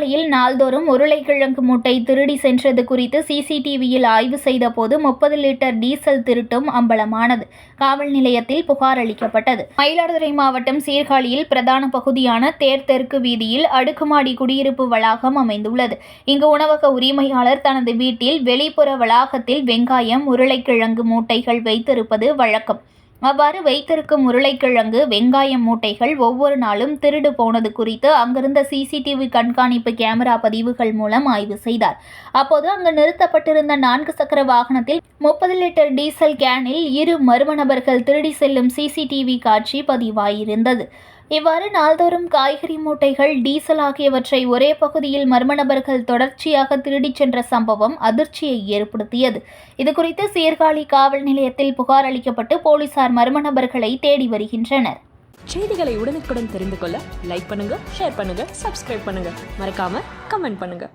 நாள்தோறும் உருளைக்கிழங்கு மூட்டை திருடி சென்றது குறித்து சிசிடிவியில் ஆய்வு செய்தபோது முப்பது லிட்டர் டீசல் திருட்டும் அம்பலமானது. காவல் நிலையத்தில் புகார் அளிக்கப்பட்டது. மயிலாடுதுறை மாவட்டம் சீர்காழியில் பிரதான பகுதியான தேர் தெற்கு வீதியில் அடுக்குமாடி குடியிருப்பு வளாகம் அமைந்துள்ளது. இங்கு உணவக உரிமையாளர் தனது வீட்டில் வெளிப்புற வளாகத்தில் வெங்காயம் உருளைக்கிழங்கு மூட்டைகள் வைத்திருப்பது வழக்கம். அவ்வாறு வைத்திருக்கும் உருளைக்கிழங்கு வெங்காயம் மூட்டைகள் ஒவ்வொரு நாளும் திருடு போனது குறித்து அங்கிருந்த சிசிடிவி கண்காணிப்பு கேமரா பதிவுகள் மூலம் ஆய்வு செய்தார். அப்போது அங்கு நிறுத்தப்பட்டிருந்த நான்கு சக்கர வாகனத்தில் முப்பது லிட்டர் டீசல் கேனில் இரு மர்ம நபர்கள் திருடி செல்லும் சிசிடிவி காட்சி பதிவாயிருந்தது. இவ்வாறு நாள்தோறும் காய்கறி மூட்டைகள் டீசல் ஆகியவற்றை ஒரே பகுதியில் மர்ம நபர்கள் தொடர்ச்சியாக திருடிச் சென்ற சம்பவம் அதிர்ச்சியை ஏற்படுத்தியது. இதுகுறித்து சீர்காழி காவல் நிலையத்தில் புகார் அளிக்கப்பட்டு போலீசார் மர்ம நபர்களை தேடி வருகின்றனர். செய்திகளை உடனுக்குடன் தெரிந்து கொள்ள லைக் பண்ணுங்க ஷேர் பண்ணுங்க சப்ஸ்கிரைப் பண்ணுங்க. மறக்காம கமெண்ட் பண்ணுங்க.